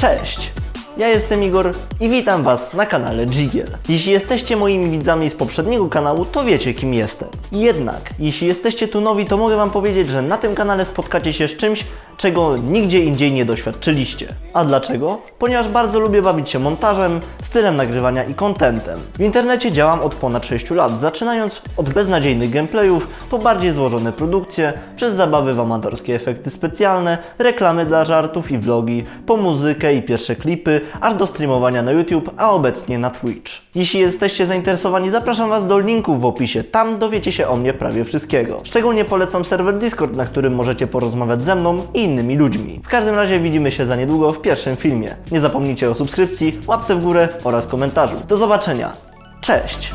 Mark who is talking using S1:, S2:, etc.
S1: Cześć! Ja jestem Igor i witam Was na kanale Jigiel. Jeśli jesteście moimi widzami z poprzedniego kanału, to wiecie kim jestem. Jednak, jeśli jesteście tu nowi, to mogę Wam powiedzieć, że na tym kanale spotkacie się z czymś, czego nigdzie indziej nie doświadczyliście. A dlaczego? Ponieważ bardzo lubię bawić się montażem, stylem nagrywania i contentem. W internecie działam od ponad 6 lat, zaczynając od beznadziejnych gameplayów, po bardziej złożone produkcje, przez zabawy w amatorskie efekty specjalne, reklamy dla żartów i vlogi, po muzykę i pierwsze klipy, aż do streamowania na YouTube, a obecnie na Twitch. Jeśli jesteście zainteresowani, zapraszam Was do linków w opisie, tam dowiecie się o mnie prawie wszystkiego. Szczególnie polecam serwer Discord, na którym możecie porozmawiać ze mną i innymi ludźmi. W każdym razie widzimy się za niedługo w pierwszym filmie. Nie zapomnijcie o subskrypcji, łapce w górę oraz komentarzu. Do zobaczenia. Cześć!